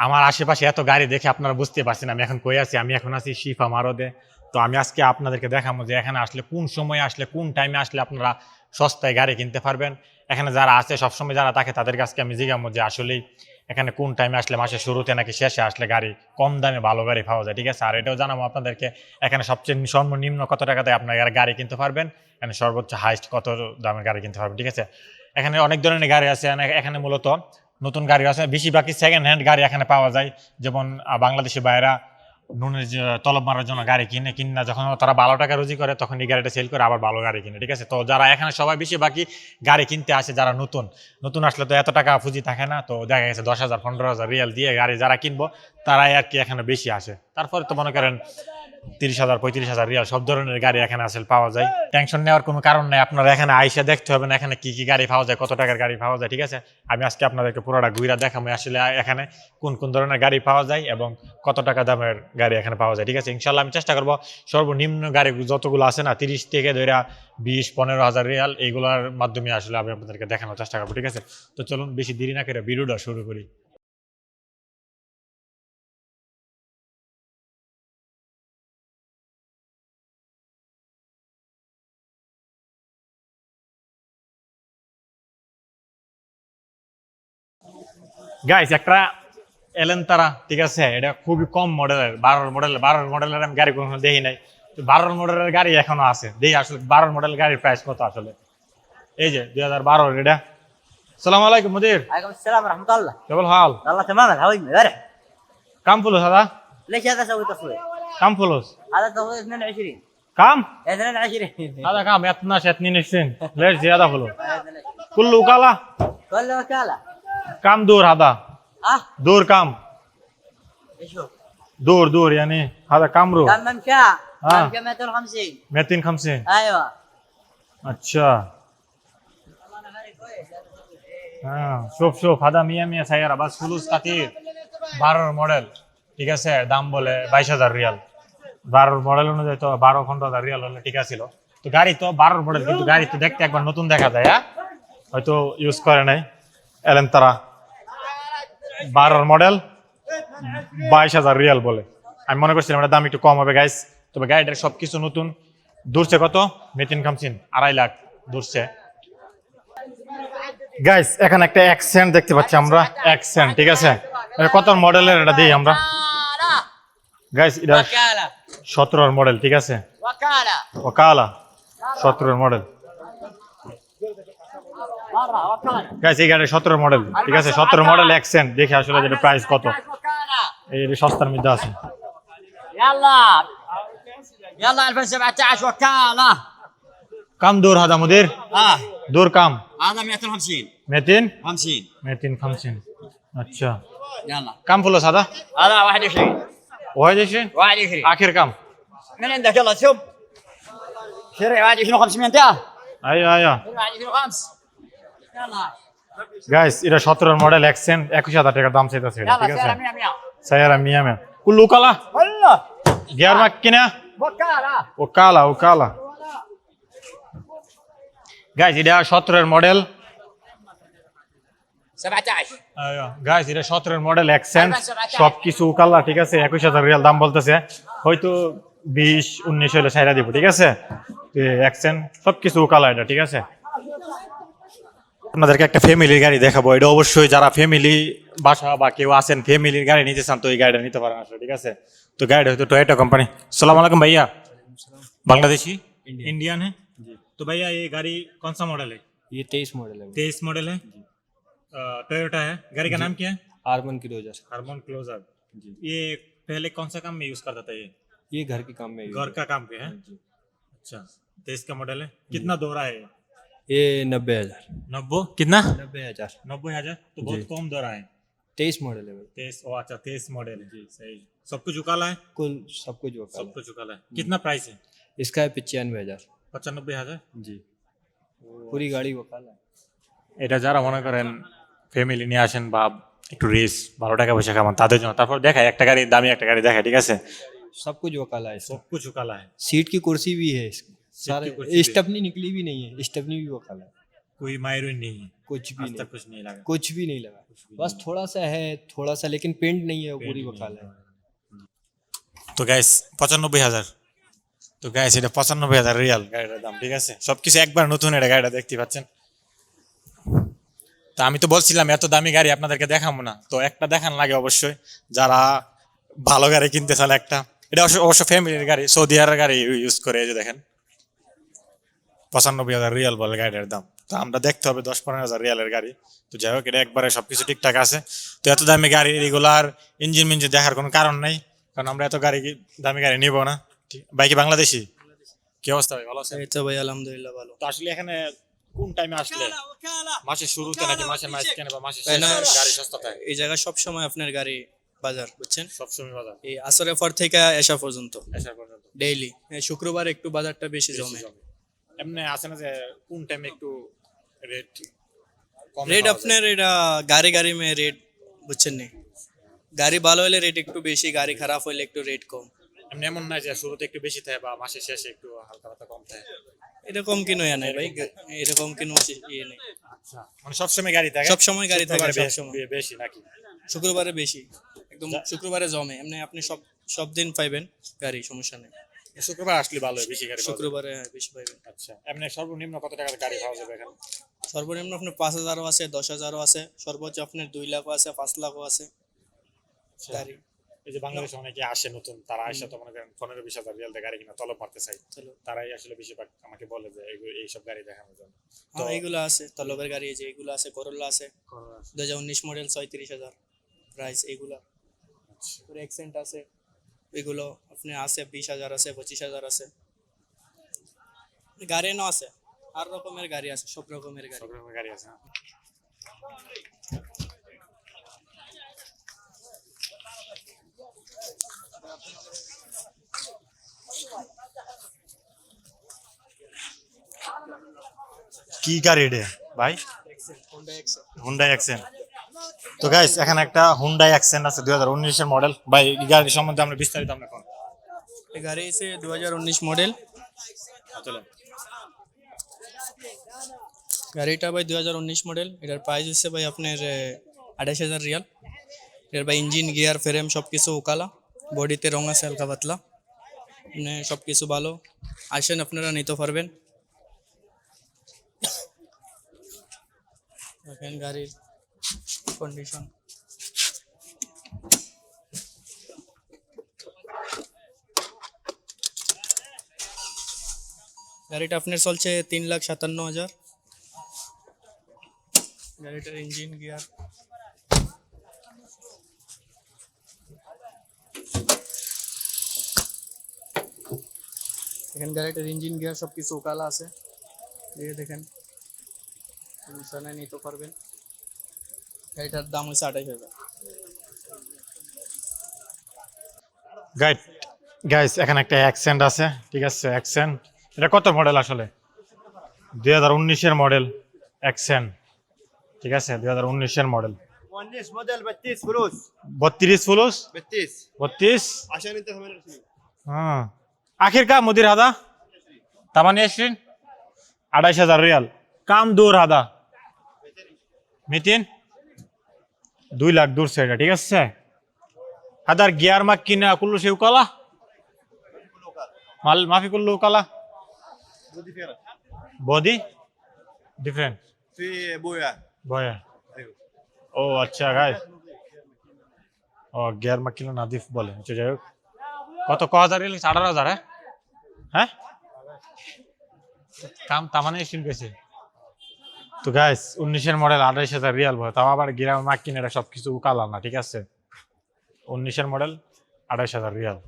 আমার আশেপাশে এত গাড়ি দেখে আপনারা বুঝতে পারছেন, আমি এখন কই আছি? আমি এখন আছি শিফা মারদে। তো আমি আজকে আপনাদেরকে দেখাবো যে এখানে আসলে কোন সময় আসলে কোন টাইমে আসলে আপনারা সস্তায় গাড়ি কিনতে পারবেন। এখানে যারা আছে, সবসময় যারা থাকে তাদের কাছে আমি জিজ্ঞাবো যে আসলেই এখানে কোন টাইমে আসলে মাসের শুরুতে নাকি শেষে আসলে গাড়ি, কম দামে ভালো গাড়ি পাওয়া যায়, ঠিক আছে? আর এটাও জানাব আপনাদেরকে, এখানে সবচেয়ে সর্বনিম্ন কত টাকাতে আপনার গাড়ি কিনতে পারবেন? এখানে সর্বোচ্চ হাইস্ট কত দামের গাড়ি কিনতে পারবেন, ঠিক আছে? এখানে অনেক ধরনের গাড়ি আছে এখানে- এখানে মূলত নতুন গাড়ি আছে। বেশিরভাগই সেকেন্ড হ্যান্ড গাড়ি এখানে পাওয়া যায়। যেমন আহ, বাংলাদেশি বাইরা নুনের তলব মারার জন্য গাড়ি কিনে কিনা যখন তারা ভালো টাকা রুজি করে তখন এই গাড়িটা সেল করে আবার ভালো গাড়ি কিনে ঠিক আছে? তো যারা এখানে সবাই বেশিরভাগই গাড়ি কিনতে আসে যারা নতুন। নতুন আসলে তো এত টাকা পুঁজি থাকে না। তো দেখা গেছে দশ হাজার পনেরো হাজার রিয়াল দিয়ে গাড়ি যারা কিনবো তারাই আর কি এখানে বেশি আসে। তারপরে তো মনে করেন তিরিশ হাজার, পঁয়ত্রিশ হাজার রিয়াল, সব ধরনের গাড়ি এখানে আসলে পাওয়া যায়। টেনশন নেওয়ার কোনো কারণ নেই, আপনারা এখানে আইসা দেখতে হবে না এখানে কি কি গাড়ি পাওয়া যায়, কত টাকার গাড়ি পাওয়া যায়, ঠিক আছে? আমি আজকে আপনাদেরকে পুরোটা ঘুরা দেখাবো আসলে এখানে কোন কোন ধরনের গাড়ি পাওয়া যায় এবং কত টাকা দামের গাড়ি এখানে পাওয়া যায়, ঠিক আছে? ইনশাল্লাহ আমি চেষ্টা করব সর্বনিম্ন গাড়ি যতগুলো আছে না, তিরিশ থেকে ধরে বিশ, পনেরো হাজার রিয়াল, এইগুলোর মাধ্যমে আসলে আমি আপনাদেরকে দেখানোর চেষ্টা করব, ঠিক আছে? তো চলুন, বেশি দেরি না করে ভিডিওটা শুরু করি। গাইস একটা এলেন তারা ঠিক আছে এটা খুবই কম মডেলের বারোর মডেল বারোর মডেলের আমি গাড়ি কখনো দেখি নাই তো বারোর মডেলের গাড়ি এখনো আছে দেখি আসলে বারোর মডেল গাড়ির প্রাইস কত আসলে এই যে দুই হাজার বারোর এটা সালাম আলাইকুম মুদির عليكم السلام ورحمة الله কেবল হাল والله تمام الهوي امبارح কাম ফুলুস দাদা ليش هذا اسوي تصوير؟ কাম ফুলুস هذا تصوير 22 কাম 22 هذا كام يا 12 22 ليش زياده فلوس كله وكاله كل وكالة كم دور هذا اه دور كم ايش هو؟ دور دور يعني هذا كم رو كم ممشى؟ آه. ممشى 250 250 ايوه अच्छा হ্যাঁ শোভ শোভ হাদা মিয়া মিয়া সাইয়ারা বাস ফুলুস খাতির বারোর মডেল ঠিক আছে দাম বলে বাইশ হাজার রিয়াল বারোর মডেল অনুযায়ী তো বারো পনেরো হাজার রিয়াল হলে ঠিক আছিল তো গাড়ি তো বারোর মডেল কিন্তু গাড়ি তো দেখতে একবার নতুন দেখা যায় হ্যাঁ হয়তো ইউজ করে নাই এলেন্তারা বারোর মডেল বাইশ হাজার রিয়াল বলে। আমি মনে করছিলাম দাম একটু কম হবে গাইস তবে গাড়িটার সব কিছু নতুন। দূরছে কত? মেতিন খামসিন আড়াই লাখ দূরছে। গাইস এখানে একটা অ্যাকসেন্ট দেখতে পাচ্ছি আমরা। অ্যাকসেন্ট ঠিক আছে? কত মডেলের এটা দিই আমরা। গাইস এটা সতেরোর মডেল ঠিক আছে? ওকালা সতেরোর মডেল গাইস এই গাড়ি সতেরো মডেল ঠিক আছে সতেরো মডেল অ্যাকসেন্ট দেখে আসলে যেটা প্রাইস কত وكالة এই যে সস্তার মধ্যে আছে يلا يلا 2017 وكالة কাম দূর হাদা মুদির اه দূর কাম هذا 250 মেতিন 50 মেতিন খামছিন আচ্ছা يلا কাম ফুলো সাদা هذا 21 ওয়াই দেশে 21 আখের কাম من عندك يلا شوف شري 21 500 انت আয় আয়া 21 5 يلا গাইস এটা সতেরোর মডেল এক্সচেঞ্জ একুশ হাজার টাকার দাম চাইতেছে ঠিক আছে? স্যার আমি মিয়ামের কুল্লু কালা? গিয়ার মাক কিনা? ও কালা ও কালা। গাইস এটা সতেরোর মডেল গাইস এটা সতেরোর মডেল এক্সচেঞ্জ সব কিছু কালা ঠিক আছে? একুশ হাজার রিয়াল দাম বলতেছে। হয়তো বিশ উনিশ হলে সাইরা দিব ঠিক আছে? এক্সচেঞ্জ সব কিছু কালা এটা ঠিক আছে? আপনাদেরকে একটা ফ্যামিলির গাড়ি দেখাবো এটা অবশ্যই যারা ফ্যামিলি বাসা বা কেউ আছেন ফ্যামিলির গাড়ি নিতে চান তো এই গাড়িটা নিতে পারেন আসলে ঠিক আছে তো গাড়িটা হয়তো टोयोटा कंपनी सलाम वालेकुम भैया बांग्लादेशी इंडियन है तो भैया ये गाड़ी कौन सा मॉडल है ये तेईस मॉडल है तेईस मॉडल है टोयोटा है गाड़ी का नाम क्या है आर्मन की रोजर हार्मोन क्लोजर जी ये पहले कौन सा काम में यूज करता था ये ये घर के काम में use घर होता का काम पे है है। जी अच्छा तेईस का मॉडल है कितना दौरा है ये? ये नब्बे हजार नब्बे कितना नब्बे हजार नब्बे हजार तो बहुत जी। कम दौरा है तेईस मॉडल है भाई तेईस ओ अच्छा तेईस मॉडल है जी सही सब कुछ उकाला है कुल सब कुछ वो सब कुछ उकाला है कितना प्राइस है इसका है पचानवे हजार পঁচানব্বই হাজার जी पूरी गाड़ी वो काला है এটা যারা মনে করেন ফ্যামিলি নিয়ে আসেন বা একটু রেস বারো টাকা পয়সা কামান তাদের জন্য তারপর দেখায় একটা গাড়ি দামি একটা গাড়ি দেখায় ঠিক আছে सब कुछ वो काला है इसका সব কিছু কালা है सीट की कुर्सी भी है इसकी की सारे कुर्सी भी है। स्टपनी निकली भी नहीं है स्टपनी भी वो काला है कोई मायरो नहीं है कुछ भी आज नहीं तक कुछ नहीं लगा कुछ भी नहीं लगा बस थोड़ा सा है थोड़ा सा लेकिन पेंट नहीं है वो पूरी वकाल है তো গ্যাস পঁচানব্বই হাজার তো গ্যাস এটা পঁচানব্বই হাজার রিয়াল গাড়িটার দাম ঠিক আছে সবকিছু একবার নতুন এটা গাড়িটা দেখতে পাচ্ছেন তা আমি তো বলছিলাম এত দামি গাড়ি আপনাদেরকে দেখাবো না তো একটা দেখান লাগে অবশ্যই যারা ভালো গাড়ি কিনতে চান একটা এটা অবশ্য- অবশ্য ফ্যামিলির গাড়ি সৌদি আরবের গাড়ি ইউজ করে এই যে দেখেন পঁচানব্বই হাজার রিয়াল বলে গাড়ির দাম। তো আমরা দেখতে হবে দশ পনেরো হাজার রিয়ালের গাড়ি। তো যাই হোক এটা একবারে সবকিছু ঠিকঠাক আছে। তো এত দামি গাড়ি রেগুলার ইঞ্জিন মিঞ্জিন দেখার কোনো কারণ নাই। কারণ আমরা এত গাড়ি দামি গাড়ি নিব না। ঠিক বাইকে বাংলাদেশি? কি অবস্থা ভাই ভালো আছে এই তো ভাই আলহামদুলিল্লাহ ভালো। তো আসলে এখানে কোন টাইমে আসলে? মাসের শুরুতে নাকি মাসের মাঝখানে বা মাসের তাই না? শেষে গাড়ি সস্তা থাকে? এই জায়গা সব সময় আপনার গাড়ি বাজার বুঝছেন? সবসময় বাজার। এই আসরের পর থেকে এসা পর্যন্ত। এসা পর্যন্ত। ডেইলি শুক্রবার একটু বাজারটা বেশি জমে। এমনি আছে না যে কোন টাইমে একটু রেট কম রেট আপনার এটা গাড়ি গাড়ি মে রেট বুঝছেন নি? গাড়ি ভালো হলে রেট একটু বেশি গাড়ি খারাপ হলে একটু রেট কম। এমনি এমন না যে শুরুতে একটু বেশি থাকে বা মাসের শেষে একটু হালকা হালকা কম থাকে? এরকম কিনো ইয়া নাই ভাই এরকম কিনো ইয়ে নেই। আচ্ছা মানে সবসময় গাড়ি থাকে? সব সময় গাড়ি থাকে শুক্রবারে সব বেশ- সময়। বে- বেশি নাকি? শুক্রবারে বেশি একদম শুক্রবারে জমে। এমনি আপনি সব সব দিন পাইবেন গাড়ি সমস্যা নেই। শুক্রবার আসলে ভালো বেশি গাড়ি শুক্রবারে হ্যাঁ, বেশি পাইবেন আচ্ছা এমনি সর্বনিম্ন কত টাকার গাড়ি পাওয়া যাবে এখানে? সর্বনিম্ন আপনার পাঁচ হাজারও আছে দশ হাজারও আছে সর্বোচ্চ আপনার দুই লাখও আছে পাঁচ লাখও আছে গাড়ি। এই যে বাংলাদেশে অনেকে আসে নতুন তারা আসে তো মনে করেন পনেরো বিশ হাজার রিয়াল গাড়ি কিনা তলব মারতে চাই তারাই আসলে বেশিরভাগ আমাকে বলে যে এইগু- এইসব গাড়ি দেখানোর জন্য। হ্যাঁ এইগুলো আছে তলবের গাড়ি যে এগুলো আছে করোলা আছে। দু হাজার উনিশ মডেল ছয়ত্রিশ হাজার প্রাইস এইগুলো। এক্সেন্ট আছে। এগুলো আপনি আছে বিশ হাজার আছে পঁচিশ হাজার আছে। গাড়ি না আছে আর রকমের গাড়ি আছে সব রকমের গাড়ি। সব রকমের গাড়ি আছে হ্যাঁ। কি গাড়ি এটা? ভাই? হুন্ডাই অ্যাকসেন্ট তো গাইস এখানে একটা হুন্ডাই অ্যাকসেন্ট আছে দুই হাজার উনিশের মডেল ভাই এই গাড়ি সম্বন্ধে আমরা বিস্তারিত আমরা কোন এই গাড়ি আছে দু হাজার উনিশ মডেল গাড়িটা ভাই দু হাজার উনিশ মডেল এটার প্রাইস হচ্ছে ভাই আপনার আঠাশ হাজার রিয়াল। এটার ভাই ইঞ্জিন গিয়ার ফ্রেম সব কিছু ওকালা বডিতে রং আছে হালকা পাতলা। মানে সব কিছু ভালো। আসেন আপনারা নিতে পারবেন। দেখেন গাড়ির কন্ডিশন গাড়িটা আপনার চলছে তিন লাখ সাতান্ন হাজার গাড়িটার ইঞ্জিন গিয়ার এখানে গাড়িটার ইঞ্জিন গিয়ার সব কিছু ওকালা আছে দিয়ে দেখেন সমস্যা নেই নিতে পারবেন এটার দাম হচ্ছে আঠাশ হাজার। গাইড গাইস এখানে একটা অ্যাকসেন্ট আছে ঠিক আছে? অ্যাকসেন্ট এটা কত মডেল আসলে? দুই হাজার উনিশের মডেল অ্যাকসেন্ট ঠিক আছে? দুই হাজার উনিশের মডেল বত্রিশ ফুলুস বত্রিশ হ্যাঁ আখির কা মুদির হাদা? তামানি আসিন আড়াইশ হাজার রিয়াল। কাম দূর হাদা? মিতিন? দুই লাখ দূর এটা ঠিক আছে? হাজার গিয়ার মাক কিনা কুল্লু সেউ কালা? মাল মাফি কুল্লু কালা? বডি ডিফারেন্ট বয়া বয়া ও আচ্ছা গাই ও গিয়ার মাক কিনা নাদিফ বলে আচ্ছা, যাই হোক। কত ক হাজার আঠারো হাজার হ্যাঁ? হ্যাঁ তাম তামানে শিল্প তো গাইস উনিশের মডেল আঠাইশ হাজার রিয়াল ভয় তাও আবার গিরাম মাক কিনে সব কিছু কালাম না, ঠিক আছে? উনিশের মডেল আঠাইশ হাজার রিয়াল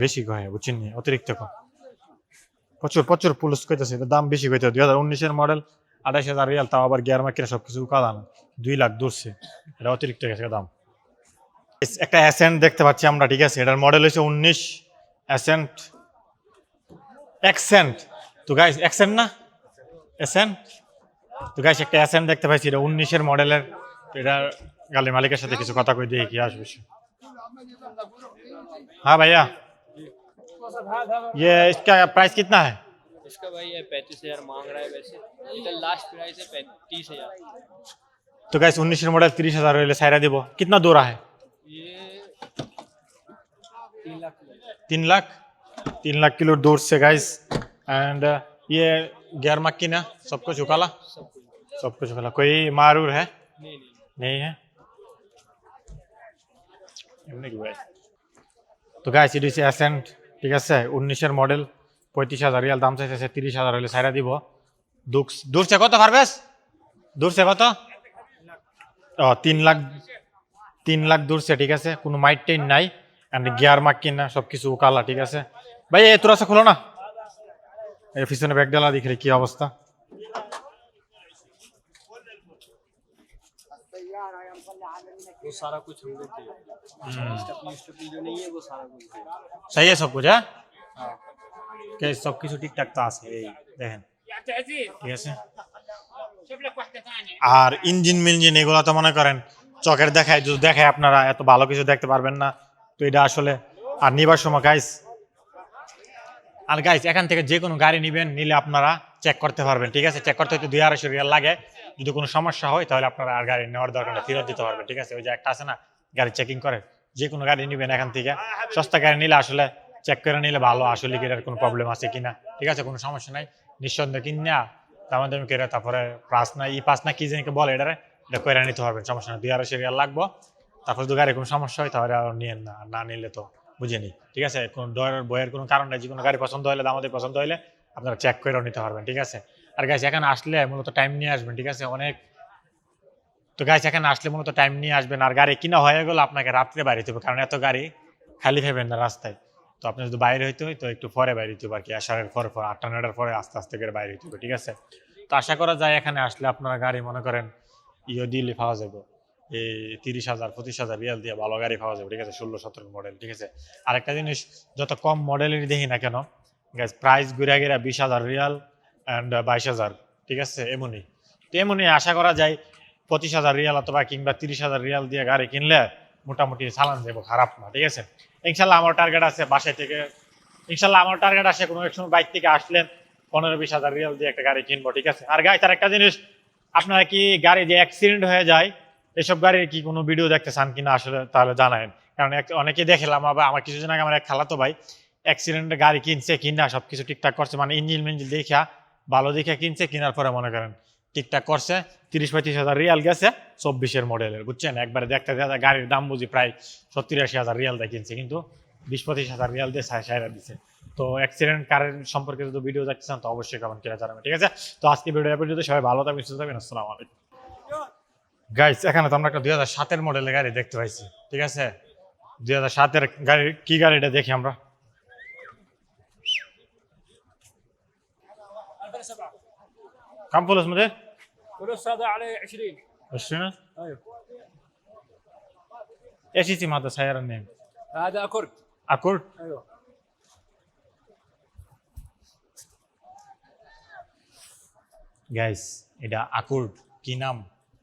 বেশি কয়, বুঝছেন নি? অতিরিক্ত কম প্রচুর প্রচুর পুলিশ কইতেছে দাম বেশি কইতে দুই হাজার উনিশের মডেল আঠাইশ হাজার রিয়াল তাও আবার গিয়ার মার্কেটে সবকিছু কালাম দুই লাখ দূরছে এটা অতিরিক্ত গেছে দাম। একটা অ্যাসেন্ট দেখতে পাচ্ছি আমরা, ঠিক আছে? এটার মডেল হচ্ছে উনিশ। অ্যাসেন্ট অ্যাকসেন্ট তো গাইস অ্যাকসেন্ট না? অ্যাসেন্ট তো গাইস একটা অ্যাসেন্ট দেখতে পাচ্ছি এটা উনিশের মডেলের এটা গালি মালিকের সাথে কিছু কথা কই দিয়ে কি আসবে সে। हाँ भैया ये इसका प्राइस कितना है इसका भाई ये पैंतीस हजार मांग रहा है वैसे इधर लास्ट प्राइस है पैंतीस हजार তো গাইস উনিশের মডেল তিরিশ হাজার হইলে সাইরা দিব কিতনা দৌড়া है ये तीन लाख की है। तीन लाख तीन लाख किलो दूर से गाइस एंड ये गियर मक्की ना सब कुछ उकाला सब कुछ सब कुछ उकाला कोई मारूर है नहीं नहीं नहीं है এমনি কি ভাই? তো গাইস এটি হচ্ছে অ্যাসেন্ট ঠিক আছে উনিশের মডেল পঁয়ত্রিশ হাজার রিয়াল দাম চাইতেছে তিরিশ হাজার হলে সাইরা দিব দুঃখ দূর সে কত পারবেস দূর সে কত ও তিন লাখ তিন লাখ দূর সে ঠিক আছে কোনো মাইট টেন নাই অ্যান্ড গিয়ার মাক কিনা সব কিছু কালা ঠিক আছে ভাই এ তোরা সে খোলো না এই পিছনে ব্যাগ ডালা দেখলে কি অবস্থা वो सारा कुछ हम लोग दे स्टपनी स्टपनी जो नहीं है वो सारा कुछ दे सही है सब कुछ হ্যাঁ কে সব কিছু ঠিকঠাক তো আছে এই দেখেন ঠিক আছে আর ইঞ্জিন মিঞ্জিন এগুলো তো মনে করেন চকের দেখায় যদি দেখায় আপনারা এত ভালো কিছু দেখতে পারবেন না তো এটা আসলে আর নিবার সময় গাইস আর গাইস এখান থেকে যে কোনো গাড়ি নেবেন, নিলে আপনারা চেক করতে পারবেন, ঠিক আছে? চেক করতে হয়তো দুই আড়াইশো রিয়াল লাগে। যদি কোনো সমস্যা হয়, তাহলে আপনারা আর গাড়ি নেওয়ার দরকার নেই, ফেরত দিতে পারবেন, ঠিক আছে? ওই যে একটা আছে না, গাড়ি চেকিং করে। যে কোনো গাড়ি নেবেন এখান থেকে। সস্তা গাড়ি নিলে আসলে চেক করে নিলে ভালো, আসলে কি কোনো প্রবলেম আছে কিনা, ঠিক আছে? কোনো সমস্যা নাই। নিঃসন্দেহ কিনা দামি করে তারপরে পাস না, ই পাস না, কি জানি কে বলে এটারে, এটা করে নিতে পারবেন, সমস্যা নেই। দুই আড়াইশো রিয়াল লাগবো। তারপর যদি গাড়ি কোনো সমস্যা হয়, তাহলে আর নিয়েন না না নিলে তো বুঝেনি ঠিক আছে? কোনো ডয়ের বইয়ের কোনো কারণ নেই, যে কোনো গাড়ি পছন্দ হলে দামাদের পছন্দ হলে আপনারা চেক করেও নিতে পারবেন, ঠিক আছে? আর গাছ এখানে আসলে মূলত টাইম নিয়ে আসবেন, ঠিক আছে? অনেক তো গাছ এখানে আসলে মূলত টাইম নিয়ে আসবেন, আর গাড়ি কিনা হয়ে গেলে আপনাকে রাত্রে বাইরে হবে, কারণ এত গাড়ি খালি ফেবেন না রাস্তায়। তো আপনি যদি বাইরে হইতে হয়, তো একটু পরে বাইরে হইতে হবে আর কি আসারের পরে পরে, আটটা, নয়টার পরে আস্তে আস্তে করে বাইরে হইতে হবে, ঠিক আছে? তো আশা করা যায় এখানে আসলে আপনারা গাড়ি, মনে করেন ইয়ে দিলে পাওয়া যাবে। এই তিরিশ হাজার, পঁচিশ হাজার রিয়াল দিয়ে ভালো গাড়ি পাওয়া যাবে, ঠিক আছে? ষোলো, সতেরো মডেল ঠিক আছে? আরেকটা জিনিস, যত কম মডেলেরই দেখি না কেন গ্যাস প্রাইস ঘুরে গিরা বিশ হাজার রিয়াল অ্যান্ড বাইশ হাজার, ঠিক আছে? এমনই। তো এমনই আশা করা যায়, পঁচিশ হাজার রিয়াল অথবা কিংবা তিরিশ হাজার রিয়াল দিয়ে গাড়ি কিনলে মোটামুটি চালান যাব খারাপ না, ঠিক আছে? ইনশাল্লাহ আমার টার্গেট আছে বাসায় থেকে, ইনশাল্লাহ আমার টার্গেট আছে কোনো এক সময় বাইক থেকে আসলেন, পনেরো, বিশ হাজার রিয়াল দিয়ে একটা গাড়ি কিনবো, ঠিক আছে? আর গাড়ি তার একটা জিনিস, আপনারা কি গাড়ি যে অ্যাক্সিডেন্ট হয়ে যায় এসব গাড়ির কি কোনো ভিডিও দেখতে চান কিনা আসলে তাহলে জানায়েন। কারণ অনেকে দেখলাম আবার আমার কিছুদিন আগে আমার এক খালাতো ভাই অ্যাক্সিডেন্টে গাড়ি কিনছে, কিনা সব কিছু ঠিকঠাক করছে মানে ইঞ্জিন মিঞ্জিন দেখা, ভালো দেখে কিনছে, কেনার পরে মনে করেন ঠিকঠাক করছে, তিরিশ পঁয়ত্রিশ হাজার রিয়াল গেছে, চব্বিশের মডেলের বুঝছেন? একবারে দেখতে দেখতে গাড়ির দাম বুঝি প্রায় সত্তর আশি হাজার রিয়াল দিয়ে কিনছে, কিন্তু বিশ পঁচিশ হাজার রিয়াল দিয়ে সাই সাইরা দিচ্ছে তো অ্যাক্সিডেন্ট কারের সম্পর্কে যদি ভিডিও দেখতে চান, তো অবশ্যই কমেন্ট করে জানাবেন, ঠিক আছে? তো আজকে ভিডিও পর্যন্ত সবাই ভালো থাকবেন, সুস্থ থাকবেন, আসসালামু আলাইকুম। গাইস এখানে তো আমরা একটা দুই হাজার সাতের মডেলের গাড়ি দেখতে পাইছি ঠিক আছে দুই হাজার সাতের গাড়ি কি গাড়িটা দেখি আমরা كم فلوس مدير؟ فلوس هذا عليه 20 20 ايوه ايش اسم هذا السيارة النيم؟ هذا اكورد اكورد ايوه গ্যাস এটা আকুর্ড কি নাম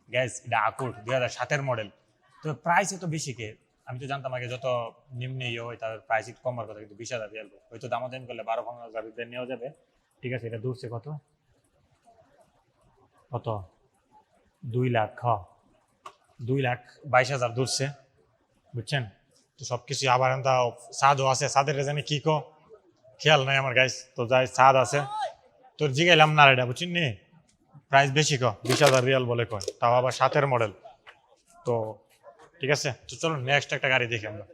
গ্যাস এটা আকুর্ড দুই হাজার সাতের মডেল তো প্রাইস এত বেশি কে? আমি তো জানতাম আগে যত নিম্ন ইয়ে হয় তাদের প্রাইস একটু কমার কথা, কিন্তু বিশ হাজার রিয়াল হয়তো দামাদামি করলে বারো, পনেরো হাজার দিয়ে নেওয়া যাবে। ঠিক আছে, এটা দূরছে কত? কত? দুই লাখ, হ। দুই লাখ বাইশ হাজার দূরছে বুঝছেন? তো সব কিছু আবার এনতা সাদও আছে। সাদের জানি কি কো? খেয়াল নাই আমার গাইস তো যাই, সাদ আছে। তোর জিগাইলাম না এটা, বুঝছেন নি? প্রাইস বেশি ক? বিশ হাজার রিয়াল বলে কয়। তাও আবার সাতের মডেল তো ঠিক আছে? তো চলো নেক্সট একটা গাড়ি দেখি আমরা।